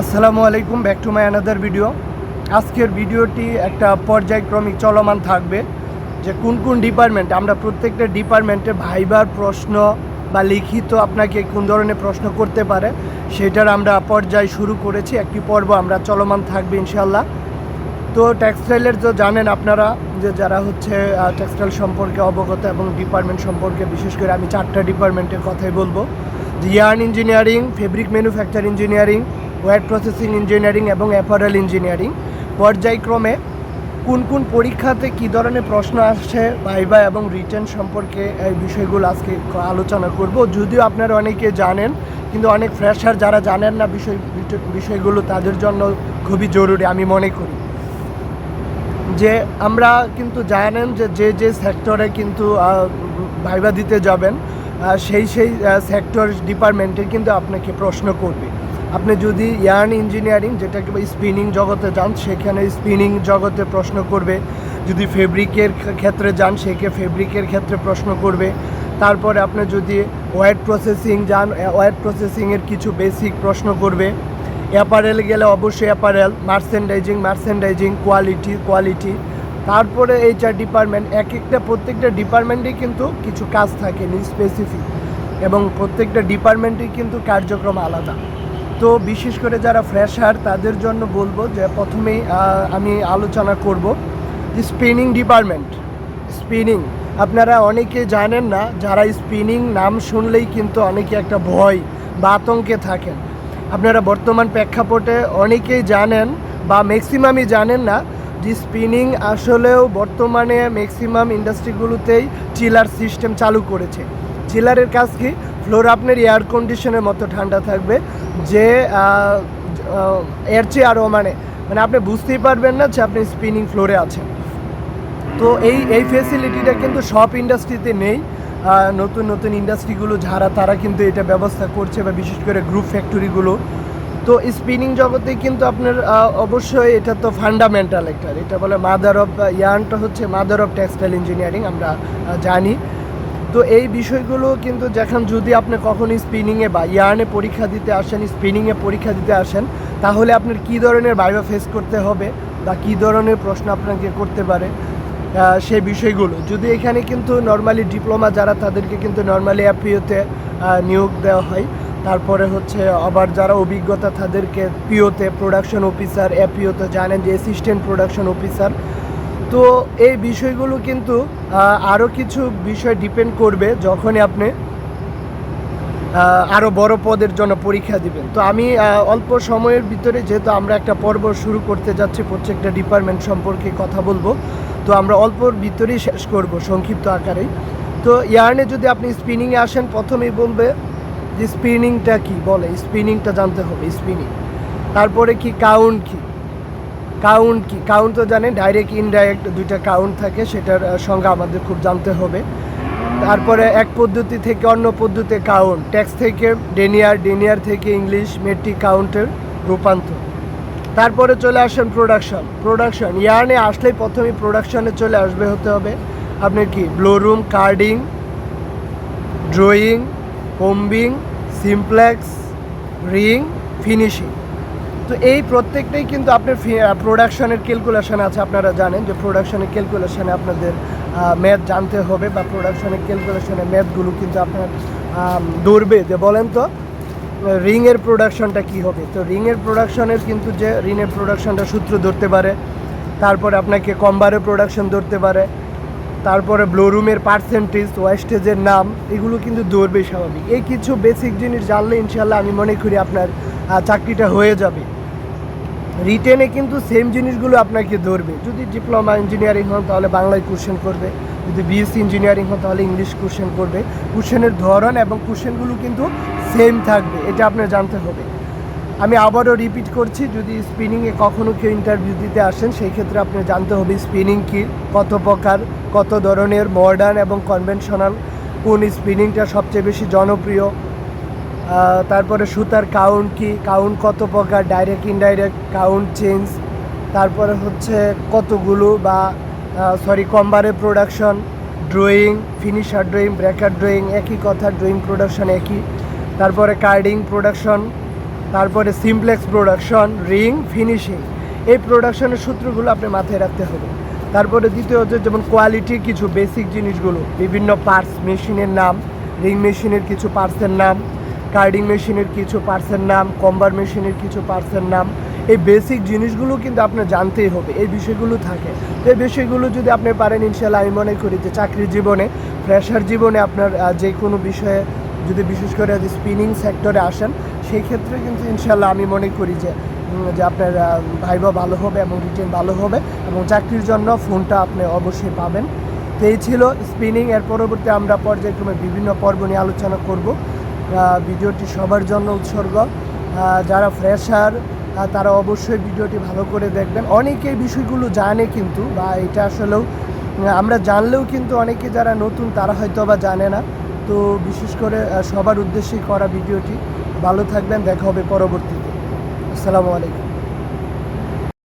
আসসালামু আলাইকুম back to my another video আজকের ভিডিওটি একটা পর্যায়ক্রমিক চলমান থাকবে, যে কোন কোন ডিপার্টমেন্ট আমরা প্রত্যেকটা ডিপার্টমেন্টে ভাইবার প্রশ্ন বা লিখিত আপনাকে কোন ধরনের প্রশ্ন করতে পারে, সেটার আমরা পর্যায় শুরু করেছি, একটি পর্ব আমরা চলমান থাকবে ইনশাল্লাহ তো টেক্সটাইলের তো জানেন আপনারা, যে যারা হচ্ছে টেক্সটাইল সম্পর্কে অবগত এবং ডিপার্টমেন্ট সম্পর্কে বিশেষ করে আমি চারটা ডিপার্টমেন্টের কথাই বলব। Yarn engineering fabric manufacture engineering wet processing engineering এবং অ্যাপারেল ইঞ্জিনিয়ারিং। পর্যায়ক্রমে কোন কোন পরীক্ষাতে কী ধরনের প্রশ্ন আসছে ভাইবা এবং রিটার্ন সম্পর্কে এই বিষয়গুলো আজকে আলোচনা করব। যদিও আপনারা অনেকে জানেন, কিন্তু অনেক ফ্রেশার যারা জানেন না বিষয়, বিষয়গুলো, তাদের জন্য খুবই জরুরি, আমি মনে করি। যে আমরা কিন্তু জানেন যে যে যে সেক্টরে কিন্তু ভাইবা দিতে যাবেন সেই সেই সেক্টর ডিপার্টমেন্টে কিন্তু আপনাকে প্রশ্ন করবে। আপনি যদি ইয়ার্ন ইঞ্জিনিয়ারিং, যেটা যেটাকে স্পিনিং জগতে যান, সেখানে স্পিনিং জগতে প্রশ্ন করবে। যদি ফেব্রিকের ক্ষেত্রে যান, সেকে ফেব্রিকের ক্ষেত্রে প্রশ্ন করবে। তারপরে আপনি যদি ওয়েট প্রসেসিং যান ওয়েট প্রসেসিংয়ের কিছু বেসিক প্রশ্ন করবে। অ্যাপারেল গেলে অবশ্যই apparel merchandising merchandising quality quality তারপরে এই চার ডিপার্টমেন্ট এক একটা প্রত্যেকটা ডিপার্টমেন্টেই কিন্তু কিছু কাজ থাকে স্পেসিফিক এবং প্রত্যেকটা ডিপার্টমেন্টেই কিন্তু কার্যক্রম আলাদা। তো বিশেষ করে যারা ফ্রেশার তাদের জন্য বলব যে প্রথমেই আমি আলোচনা করব যে স্পিনিং ডিপার্টমেন্ট স্পিনিং আপনারা অনেকে জানেন না, যারা স্পিনিং নাম শুনলেই কিন্তু অনেকে একটা ভয় বা আতঙ্কে থাকেন। আপনারা বর্তমান প্রেক্ষাপটে অনেকেই জানেন বা ম্যাক্সিমামই জানেন না যে স্পিনিং আসলেও বর্তমানে ম্যাক্সিমাম ইন্ডাস্ট্রিগুলোতেই চিলার সিস্টেম চালু করেছে। চিলারের কাজ কি? ফ্লোর আপনার এয়ার কন্ডিশনের মতো ঠান্ডা থাকবে যে এর চেয়ে আরও মানে মানে আপনি বুঝতেই পারবেন না যে আপনি স্পিনিং ফ্লোরে আছেন। তো এই এই ফেসিলিটিটা কিন্তু সব ইন্ডাস্ট্রিতে নেই। নতুন নতুন ইন্ডাস্ট্রিগুলো যারা, তারা কিন্তু এটা ব্যবস্থা করছে বা বিশেষ করে গ্রুপ ফ্যাক্টরিগুলো তো স্পিনিং জগতে কিন্তু আপনার অবশ্যই এটা তো ফান্ডামেন্টাল একটা। এটা বলে মাদার অফ ইয়ার্নটা হচ্ছে মাদার অফ টেক্সটাইল ইঞ্জিনিয়ারিং আমরা জানি। তো এই বিষয়গুলো কিন্তু যখন যদি আপনি কখনো স্পিনিংয়ে বা ইয়ার্নে পরীক্ষা দিতে আসেন স্পিনিংয়ে পরীক্ষা দিতে আসেন, তাহলে আপনার কী ধরনের বায়ো ফেস করতে হবে বা কী ধরনের প্রশ্ন আপনাকে করতে পারে সেই বিষয়গুলো। যদি এখানে কিন্তু নর্মালি ডিপ্লোমা যারা, তাদেরকে কিন্তু নর্মালি অ্যাপিওতে নিয়োগ দেওয়া হয়। তারপরে হচ্ছে আবার যারা অভিজ্ঞতা, তাদেরকে পিওতে প্রোডাকশন অফিসার অ্যাপিওতে জানেন যে অ্যাসিস্ট্যান্ট প্রোডাকশন অফিসার তো এই বিষয়গুলো কিন্তু আরও কিছু বিষয় ডিপেন্ড করবে যখনই আপনি আরও বড় পদের জন্য পরীক্ষা দিবেন। তো আমি অল্প সময়ের ভিতরে যেহেতু আমরা একটা পর্ব শুরু করতে যাচ্ছি, প্রত্যেকটা ডিপার্টমেন্ট সম্পর্কে কথা বলব, তো আমরা অল্পর ভিতরেই শেষ করব সংক্ষিপ্ত আকারেই তো ইয়ার্নে যদি আপনি স্পিনিংয়ে আসেন, প্রথমেই বলবে যে স্পিনিংটা কি? বলে স্পিনিংটা জানতে হবে স্পিনিং তারপরে কি কাউন্ট কি? কাউন্ট কি? কাউন্ট তো জানেন ডাইরেক্ট ইনডাইরেক্ট দুইটা কাউন্ট থাকে, সেটার সংজ্ঞা আমাদের খুব জানতে হবে। তারপরে এক পদ্ধতি থেকে অন্য পদ্ধতি কাউন্ট ট্যাক্স থেকে ডেনিয়ার ডেনিয়ার থেকে ইংলিশ মেট্রিক কাউন্টের রূপান্তর। তারপরে চলে আসেন প্রোডাকশন প্রোডাকশন ইয়ার্নে আসলেই প্রথমেই প্রোডাকশনে চলে আসবে হতে হবে। আপনার কি? Blowroom carding drawing combing simplex ring finishing তো এই প্রত্যেকটাই কিন্তু আপনার প্রোডাকশনের ক্যালকুলেশন আছে, আপনারা জানেন যে প্রোডাকশনের ক্যালকুলেশনে আপনাদের ম্যাথ জানতে হবে বা প্রোডাকশনের ক্যালকুলেশনের ম্যাথগুলো কিন্তু আপনার ধরবে। যে বলেন তো রিংয়ের প্রোডাকশনটা কি হবে? তো রিংয়ের প্রোডাকশনের কিন্তু যে রিংয়ের প্রোডাকশনটা সূত্র ধরতে পারে, তারপরে আপনাকে কম্বারের প্রোডাকশন ধরতে পারে, তারপরে ব্লোরুমের পার্সেন্টেজ ওয়েস্টেজের নাম, এগুলো কিন্তু দৌড়বে স্বাভাবিক। এই কিছু বেসিক জিনিস জানলে ইনশাল্লাহ আমি মনে করি আপনার চাকরিটা হয়ে যাবে। রিটেনে কিন্তু সেম জিনিসগুলো আপনাকে ধরবে। যদি ডিপ্লোমা ইঞ্জিনিয়ারিং হন, তাহলে বাংলায় কোশ্চেন করবে। যদি বিএসসি ইঞ্জিনিয়ারিং হন, তাহলে ইংলিশ কোশ্চেন করবে। কোশ্চেনের ধরন এবং কোশ্চেনগুলো কিন্তু সেম থাকবে, এটা আপনার জানতে হবে। আমি আবারও রিপিট করছি, যদি স্পিনিংয়ে কখনো কেউ ইন্টারভিউ দিতে আসেন, সেই ক্ষেত্রে আপনি জানতে হবে স্পিনিং কি, কত প্রকার, কত ধরনের মডার্ন এবং কনভেনশনাল কোন স্পিনিংটা সবচেয়ে বেশি জনপ্রিয় তারপরে সুতার কাউন্ট কি কাউন্ট কত প্রকার ডাইরেক্ট ইনডাইরেক্ট কাউন্ট চেঞ্জ তারপরে হচ্ছে কতগুলো বা sorry কম্বারে production drawing finisher drawing breaker drawing একই কথা ড্রয়িং প্রোডাকশন একই, তারপরে কার্ডিং প্রোডাকশন তারপরে সিমপ্লেক্স প্রোডাকশন রিং ফিনিশিং এই প্রোডাকশনের সূত্রগুলো আপনি মাথায় রাখতে হবে। তারপরে দ্বিতীয় হচ্ছে যেমন কোয়ালিটির কিছু বেসিক জিনিসগুলো, বিভিন্ন পার্টস মেশিনের নাম রিং মেশিনের কিছু পার্টসের নাম কার্ডিং মেশিনের কিছু পার্টসের নাম, কম্বার মেশিনের কিছু পার্টসের নাম, এই বেসিক জিনিসগুলো কিন্তু আপনার জানতেই হবে, এই বিষয়গুলো থাকে। তো এই বিষয়গুলো যদি আপনি পারেন ইনশাল্লাহ আমি মনে করি যে চাকরির জীবনে ফ্রেশার জীবনে আপনার যে কোনো বিষয়ে যদি বিশেষ করে যদি স্পিনিং সেক্টরে আসেন, সেই ক্ষেত্রে কিন্তু ইনশাল্লাহ আমি মনে করি যে যে আপনার ভাইবা ভালো হবে এবং রিটেন ভালো হবে এবং চাকরির জন্য ফোনটা আপনি অবশ্যই পাবেন। তো এই ছিল স্পিনিং এর পরবর্তী আমরা পর্যায়ক্রমে বিভিন্ন পর্ব নিয়ে আলোচনা করব। ভিডিওটি সবার জন্য উৎসর্গ। যারা ফ্রেশার তারা অবশ্যই ভিডিওটি ভালো করে দেখবেন। অনেকে বিষয়গুলো জানে কিন্তু, বা এটা আসলেও আমরা জানলেও কিন্তু অনেকে যারা নতুন, তারা হয়তো বা জানে না। তো বিশেষ করে সবার উদ্দেশ্যেই করা ভিডিওটি। ভালো থাকবেন, দেখা হবে পরবর্তীতে। আসসালামু আলাইকুম।